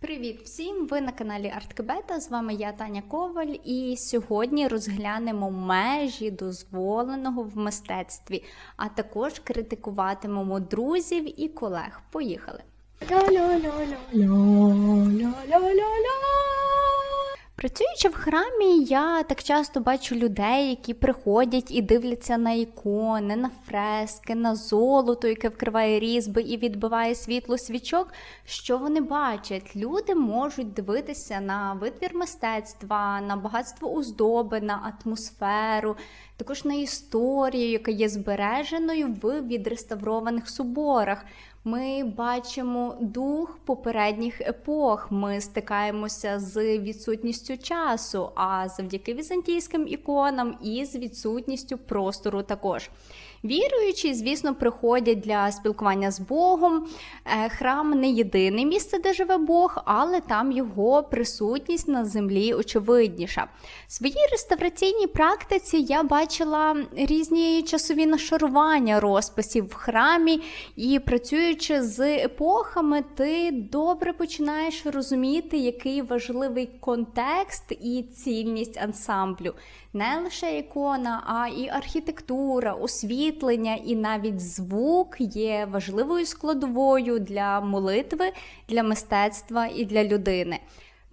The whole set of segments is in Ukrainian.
Привіт всім! Ви на каналі Арткебета. З вами я Таня Коваль, і сьогодні розглянемо межі дозволеного в мистецтві, а також критикуватимемо друзів і колег. Поїхали! Працюючи в храмі, я так часто бачу людей, які приходять і дивляться на ікони, на фрески, на золото, яке вкриває різьби і відбиває світло свічок. Що вони бачать? Люди можуть дивитися на витвір мистецтва, на багатство оздоби, на атмосферу, також на історію, яка є збереженою в відреставрованих соборах. Ми бачимо дух попередніх епох. Ми стикаємося з відсутністю часу, а завдяки візантійським іконам і з відсутністю простору також. Віруючі, звісно, приходять для спілкування з Богом. Е, Храм не єдине місце, де живе Бог, але там його присутність на землі очевидніша. В своїй реставраційній практиці я бачила різні часові нашарування розписів в храмі, і працюючи з епохами, ти добре починаєш розуміти, який важливий контекст і цільність ансамблю. Не лише ікона, а і архітектура, освітлення і навіть звук є важливою складовою для молитви, для мистецтва і для людини.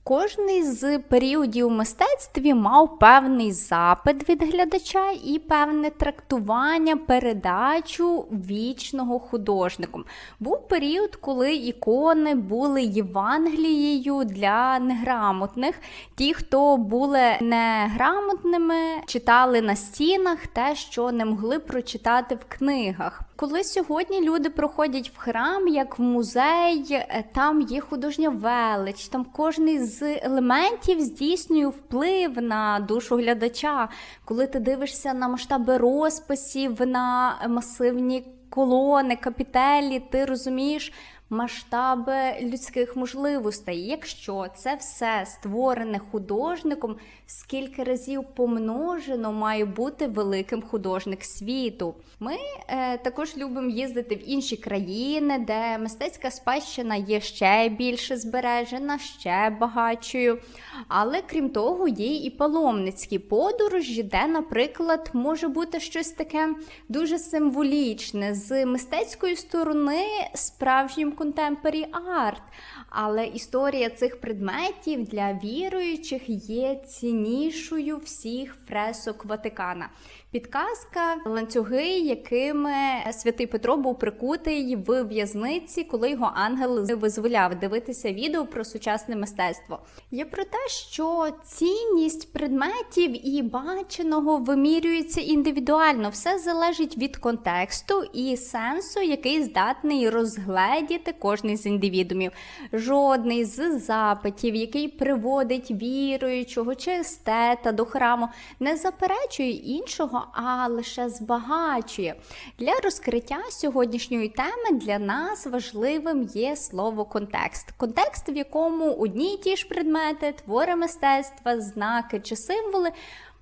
Кожний з періодів у мистецтві мав певний запит від глядача і певне трактування, передачу вічного художником. Був період, коли ікони були Євангелією для неграмотних. Ті, хто були неграмотними, читали на стінах те, що не могли прочитати в книгах. Коли сьогодні люди проходять в храм, як в музей, е, там є художня велич, там кожний елементів здійснює вплив на душу глядача. Коли ти дивишся на масштаби розписів, на масивні колони, капітелі, ти розумієш. Масштаби людських можливостей, якщо це все створене художником, скільки разів помножено має бути великим художник світу. Ми е, також любимо їздити в інші країни, де мистецька спадщина є ще більше збережена, ще багатшою. Але крім того, є і паломницькі подорожі, де, наприклад, може бути щось таке дуже символічне з мистецької сторони справжнім контемпорі арт. Але історія цих предметів для віруючих є ціннішою всіх фресок Ватикана. Підказка ланцюги, якими святий Петро був прикутий в в'язниці, коли його ангел визволяв дивитися відео про сучасне мистецтво. Є про те, що цінність предметів і баченого вимірюється індивідуально. Все залежить від контексту і сенсу, який здатний розгледіти кожний з індивідумів. Жодний з запитів, який приводить віруючого чи естета до храму, не заперечує іншого а лише збагачує. Для розкриття сьогоднішньої теми для нас важливим є слово контекст. Контекст, в якому одні й ті ж предмети, твори мистецтва, знаки чи символи.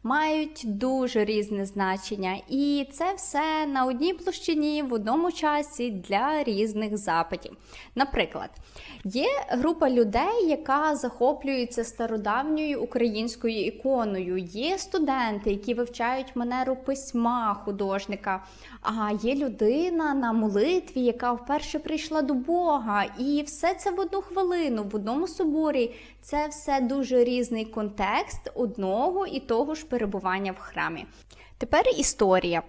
Мають дуже різне значення, і це все на одній площині в одному часі для різних запитів. Наприклад, є група людей, яка захоплюється стародавньою українською іконою. Є студенти, які вивчають манеру письма художника. А є людина на молитві, яка вперше прийшла до Бога. І все це в одну хвилину, в одному соборі. Це все дуже різний контекст одного і того ж перебування в храмі. Тепер історія.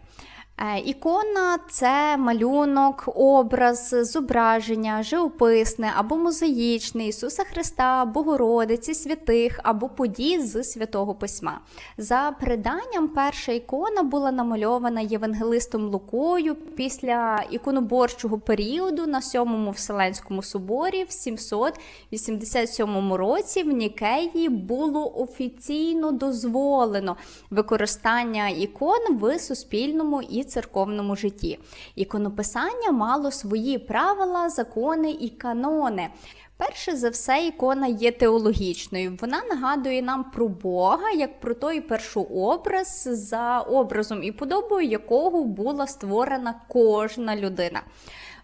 Е, ікона це малюнок, образ, зображення, живописне або мозаїчне Ісуса Христа, Богородиці, святих або подій з святого письма. За переданням, перша ікона була намальована євангелистом Лукою після іконоборчого періоду на Сьомому Вселенському соборі в 787 році в Нікеї було офіційно дозволено використання ікон в суспільному і церковному житті. Іконописання мало свої правила, закони і канони. Перше за все, ікона є теологічною. Вона нагадує нам про Бога як про той першообраз, за образом і подобою якого була створена кожна людина.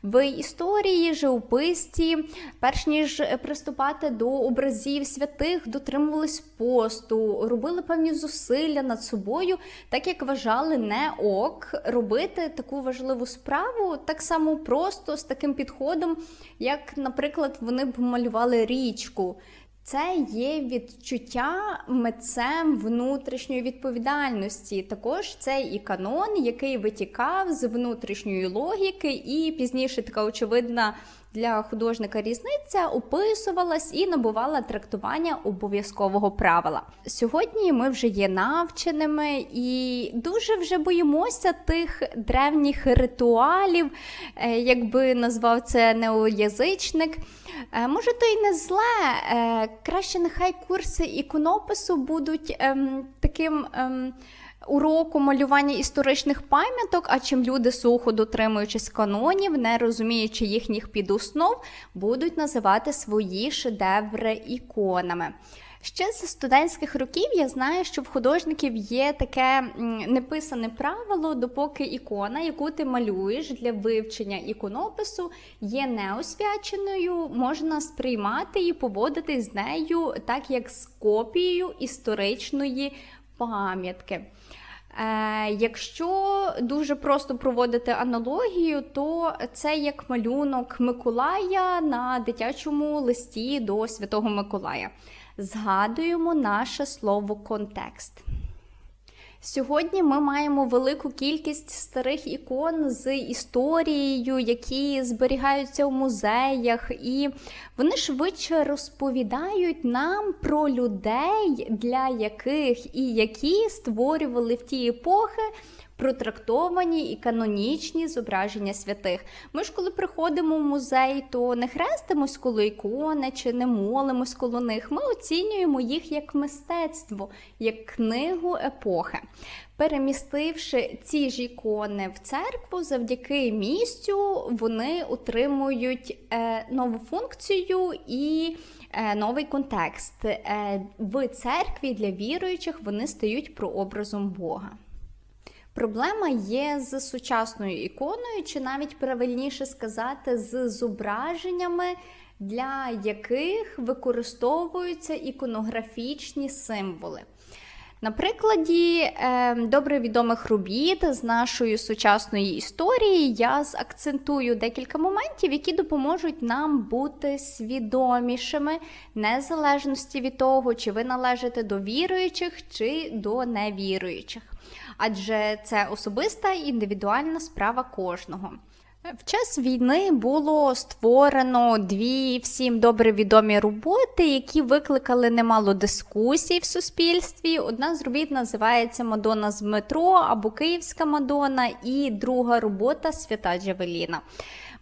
В історії живописці, перш ніж приступати до образів святих, дотримувались посту, робили певні зусилля над собою, так як вважали не ок робити таку важливу справу так само просто з таким підходом, як, наприклад, вони б малювали річку. Це є відчуття митцем внутрішньої відповідальності. Також це і канон, який витікав з внутрішньої логіки, і пізніше така очевидна для художника різниця описувалась і набувала трактування обов'язкового правила. Сьогодні ми вже є навченими і дуже вже боїмося тих древніх ритуалів, е, якби назвав це неоязичник. Е, Може, то й не зле. Е, Краще нехай курси іконопису будуть ем, таким. Ем, Уроку малювання історичних пам'яток, а чим люди сухо дотримуючись канонів, не розуміючи їхніх підоснов, будуть називати свої шедеври іконами. Ще з студентських років я знаю, що в художників є таке неписане правило, допоки ікона, яку ти малюєш для вивчення іконопису, є неосвяченою, можна сприймати і поводити з нею так, як з копією історичної пам'ятки. Е, якщо дуже просто проводити аналогію, то це як малюнок Миколая на дитячому листі до Святого Миколая. Згадуємо наше слово контекст. Сьогодні ми маємо велику кількість старих ікон з історією, які зберігаються в музеях, і вони швидше розповідають нам про людей, для яких і які створювали в ті епохи протрактовані і канонічні зображення святих. Ми ж, коли приходимо в музей, то не хрестимось коло ікони чи не молимось коло них. Ми оцінюємо їх як мистецтво, як книгу епохи. Перемістивши ці ж ікони в церкву, завдяки місцю вони отримують е, нову функцію і е, новий контекст. Е, в церкві для віруючих вони стають прообразом Бога. Проблема є з сучасною іконою, чи навіть правильніше сказати, з зображеннями, для яких використовуються іконографічні символи. На прикладі е, добре відомих робіт з нашої сучасної історії я закцентую декілька моментів, які допоможуть нам бути свідомішими, незалежності від того, чи ви належите до віруючих чи до невіруючих. Адже це особиста індивідуальна справа кожного. В час війни було створено дві всім добре відомі роботи, які викликали немало дискусій в суспільстві. Одна з робіт називається Мадонна з метро або Київська Мадонна, і друга робота Свята Джавеліна.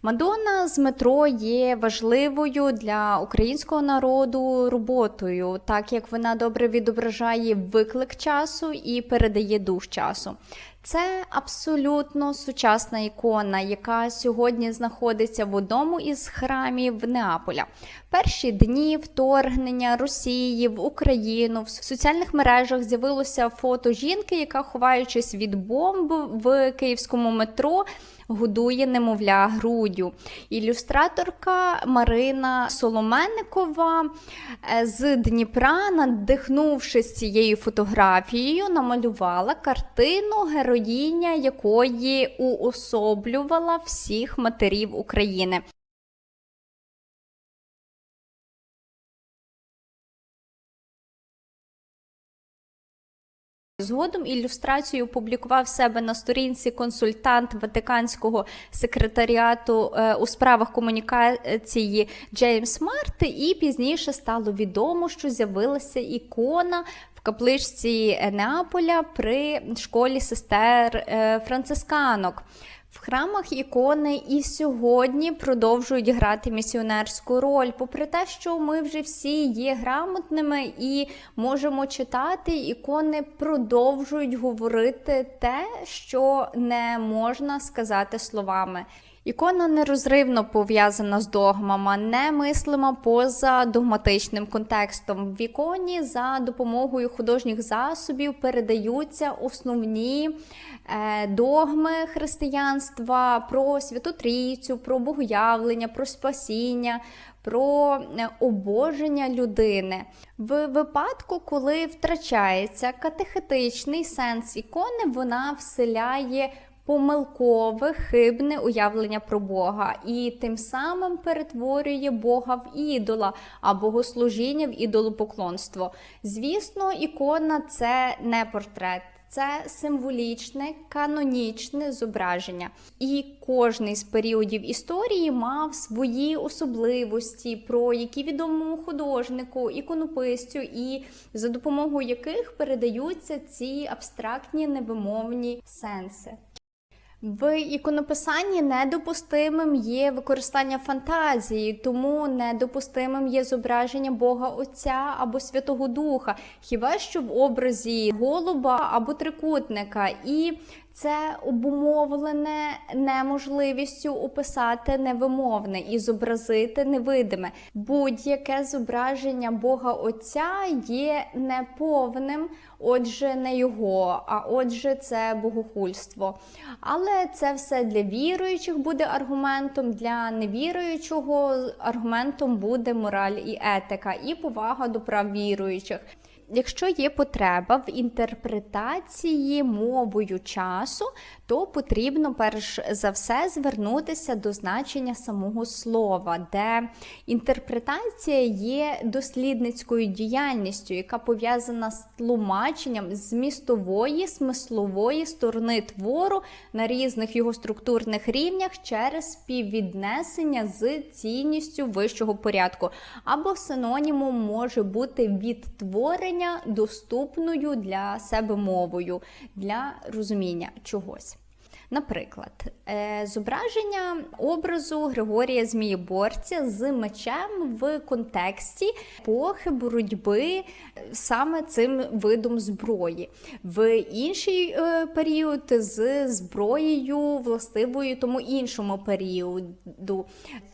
Мадонна з метро є важливою для українського народу роботою, так як вона добре відображає виклик часу і передає дух часу. Це абсолютно сучасна ікона, яка сьогодні знаходиться в одному із храмів Неаполя. Перші дні вторгнення Росії в Україну в соціальних мережах з'явилося фото жінки, яка, ховаючись від бомб в київському метро, годує немовля груддю. Ілюстраторка Марина Соломенникова е, з Дніпра, надихнувшись цією фотографією, намалювала картину, героїня якої уособлювала всіх матерів України. Згодом ілюстрацію опублікував себе на сторінці консультант Ватиканського секретаріату е, у справах комунікації Джеймс Март, і пізніше стало відомо, що з'явилася ікона в капличці Неаполя при школі сестер е, францисканок. В храмах ікони і сьогодні продовжують грати місіонерську роль, попри те, що ми вже всі є грамотними і можемо читати, ікони продовжують говорити те, що не можна сказати словами. Ікона нерозривно пов'язана з догмами, не мислима поза догматичним контекстом. В іконі за допомогою художніх засобів передаються основні е, догми християнства про Святу Трійцю, про богоявлення, про спасіння, про е, обоження людини. В випадку, коли втрачається катехетичний сенс ікони, вона вселяє помилкове, хибне уявлення про Бога і тим самим перетворює Бога в ідола, а богослужіння в ідолопоклонство. Звісно, ікона це не портрет. Це символічне, канонічне зображення. І кожний з періодів історії мав свої особливості, про які відомому художнику, іконописцю, і за допомогою яких передаються ці абстрактні невимовні сенси. В іконописанні недопустимим є використання фантазії, тому недопустимим є зображення Бога Отця або Святого Духа, хіба що в образі голуба або трикутника. І це обумовлене неможливістю описати невимовне і зобразити невидиме. Будь-яке зображення Бога Отця є неповним, отже, не його, а отже, це богохульство. Але це все для віруючих буде аргументом, для невіруючого аргументом буде мораль і етика, і повага до прав віруючих. Якщо є потреба в інтерпретації мовою часу, то потрібно перш за все звернутися до значення самого слова, де інтерпретація є дослідницькою діяльністю, яка пов'язана з тлумаченням змістової, смислової сторони твору на різних його структурних рівнях через співвіднесення з цінністю вищого порядку, або синонімом може бути відтворення доступною для себе мовою для розуміння чогось. Наприклад, е, зображення образу Григорія Змієборця з мечем в контексті епохи боротьби саме цим видом зброї, в інший е, період з зброєю властивою тому іншому періоду,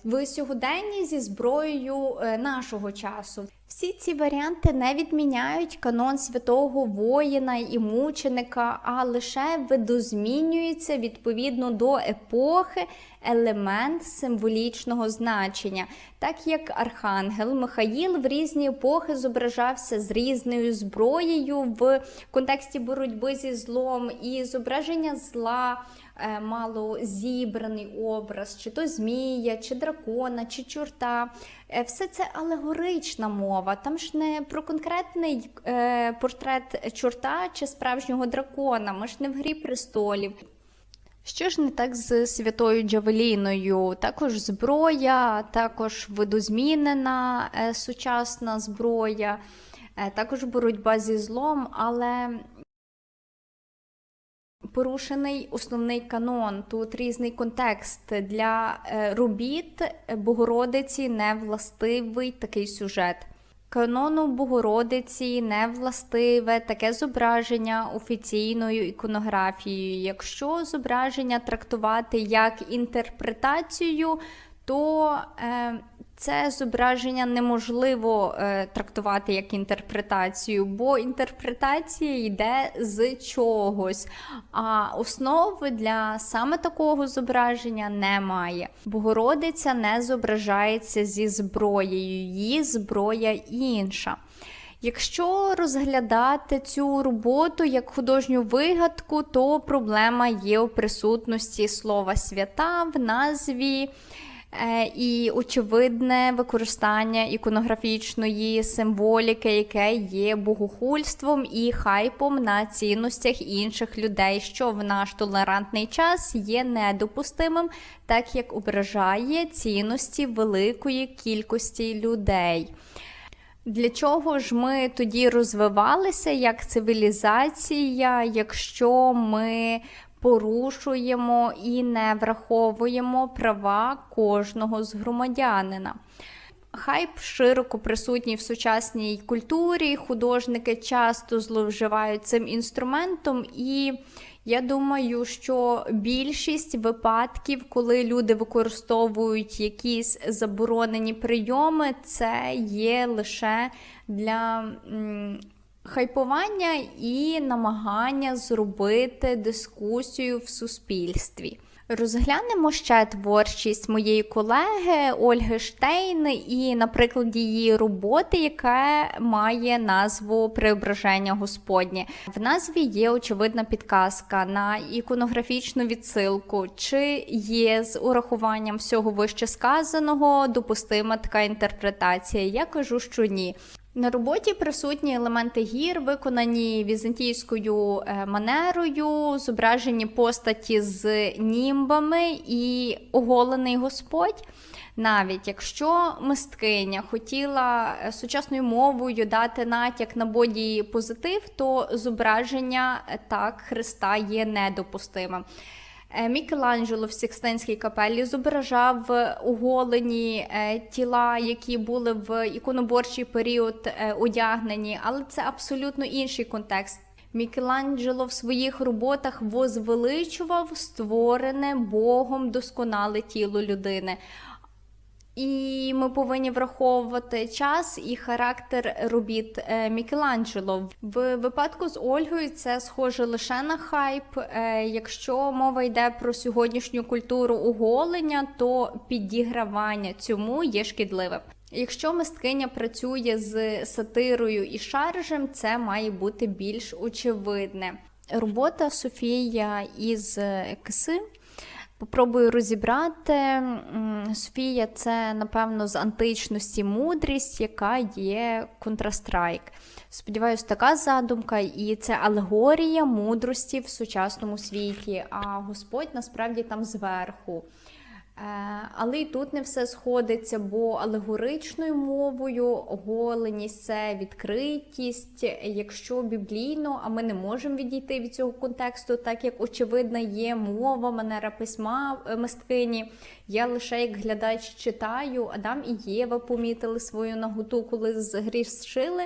в сьогоденні зі зброєю е, нашого часу. Всі ці варіанти не відміняють канон святого воїна і мученика, а лише видозмінюється відповідно до епохи елемент символічного значення, так як архангел Михаїл в різні епохи зображався з різною зброєю в контексті боротьби зі злом і зображення зла. Е, мало зібраний образ, чи то змія, чи дракона, чи чорта. Е, все це алегорична мова. Там ж не про конкретний е, портрет чорта чи справжнього дракона. Ми ж не в грі престолів. Що ж не так з святою Джавеліною? Також зброя, також видозмінена сучасна зброя, також боротьба зі злом, але порушений основний канон. Тут різний контекст для е, робіт Богородиці не властивий такий сюжет. Канону Богородиці не властиве таке зображення офіційною іконографією. Якщо зображення трактувати як інтерпретацію, то е, це зображення неможливо е, трактувати як інтерпретацію, бо інтерпретація йде з чогось, а основи для саме такого зображення немає. Богородиця не зображається зі зброєю, її зброя інша. Якщо розглядати цю роботу як художню вигадку, то проблема є у присутності слова свята в назві. Е, і очевидне використання іконографічної символіки, яке є богохульством і хайпом на цінностях інших людей, що в наш толерантний час є недопустимим, так як ображає цінності великої кількості людей. Для чого ж ми тоді розвивалися як цивілізація, якщо ми порушуємо і не враховуємо права кожного з громадянина. Хайп широко присутній в сучасній культурі, художники часто зловживають цим інструментом і Я думаю, що більшість випадків, коли люди використовують якісь заборонені прийоми, це є лише для хайпування і намагання зробити дискусію в суспільстві. Розглянемо ще творчість моєї колеги Ольги Штейн і, наприклад, її роботи, яка має назву Преображення Господнє. В назві є очевидна підказка на іконографічну відсилку, чи є з урахуванням всього вище сказаного допустима така інтерпретація. Я кажу, що ні. На роботі присутні елементи гір, виконані візантійською е, манерою, зображені постаті з німбами і оголений Господь. Навіть якщо мисткиня хотіла е, сучасною мовою дати натяк на боді позитив, то зображення е, так Христа є недопустимим. Е, Мікеланджело в Сікстинській капелі зображав оголені е, тіла, які були в іконоборчий період е, одягнені, але це абсолютно інший контекст. Мікеланджело в своїх роботах возвеличував створене Богом досконале тіло людини. І ми повинні враховувати час і характер робіт е, Мікеланджело. В випадку з Ольгою це схоже лише на хайп. Е, Якщо мова йде про сьогоднішню культуру оголення, то підігравання цьому є шкідливим. Якщо мисткиня працює з сатирою і шаржем, це має бути більш очевидне. Робота Софія із Киси. Попробую розібрати. Софія це, напевно, з античності мудрість, яка є контрастрайк. Сподіваюсь, така задумка, і це алегорія мудрості в сучасному світі, а Господь насправді там зверху. Е, Але і тут не все сходиться, бо алегоричною мовою оголеність це відкритість. Якщо біблійно, а ми не можемо відійти від цього контексту, так як очевидно є мова, манера письма е, мисткині. Я лише як глядач читаю, Адам і Єва помітили свою наготу, коли згрішили.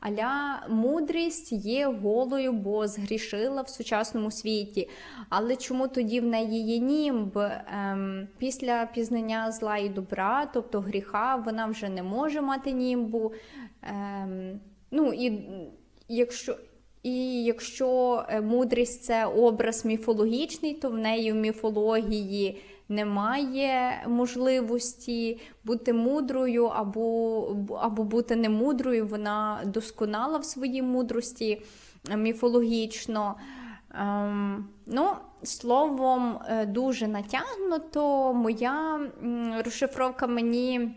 Аля мудрість є голою, бо згрішила в сучасному світі. Але чому тоді в неї є німб? Ем, після пізнання зла і добра, тобто гріха, вона вже не може мати німбу. Ем, ну і якщо. І якщо е, мудрість це образ міфологічний, то в неї в міфології немає можливості бути мудрою або або бути немудрою. Вона досконала в своїй мудрості е, міфологічно. Ем, ну, Словом, е, дуже натягнуто. Моя розшифровка мені.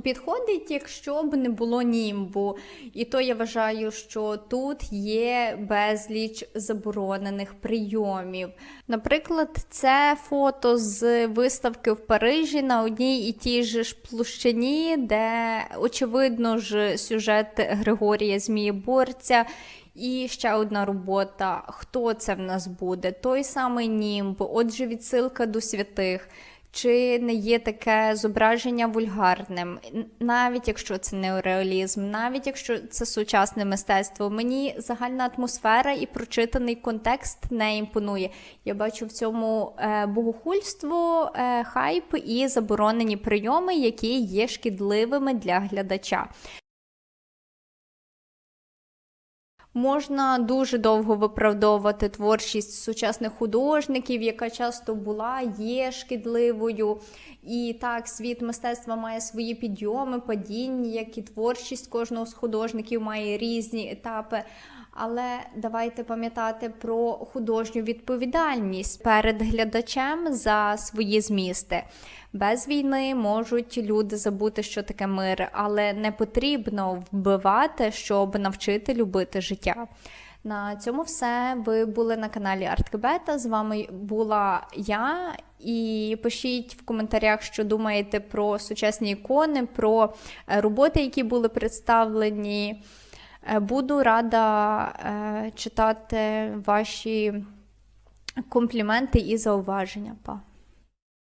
Підходить, якщо б не було німбу. І то я вважаю, що тут є безліч заборонених прийомів. Наприклад, це фото з виставки в Парижі на одній і тій же ж площині, де, очевидно ж, сюжет Григорія Змієборця. І ще одна робота. Хто це в нас буде? Той самий німб, отже, відсилка до святих. Чи не є таке зображення вульгарним, навіть якщо це неореалізм, навіть якщо це сучасне мистецтво, мені загальна атмосфера і прочитаний контекст не імпонує. Я бачу в цьому е, богохульство, е, хайп і заборонені прийоми, які є шкідливими для глядача. Можна дуже довго виправдовувати творчість сучасних художників, яка часто була, є шкідливою. І так, світ мистецтва має свої підйоми, падіння, як і творчість кожного з художників має різні етапи. Але давайте пам'ятати про художню відповідальність перед глядачем за свої змісти. Без війни можуть люди забути, що таке мир, але не потрібно вбивати, щоб навчити любити життя. На цьому все. Ви були на каналі Арткебета. З вами була я. І пишіть в коментарях, що думаєте про сучасні ікони, про роботи, які були представлені. Е, буду рада е, читати ваші компліменти і зауваження. Па.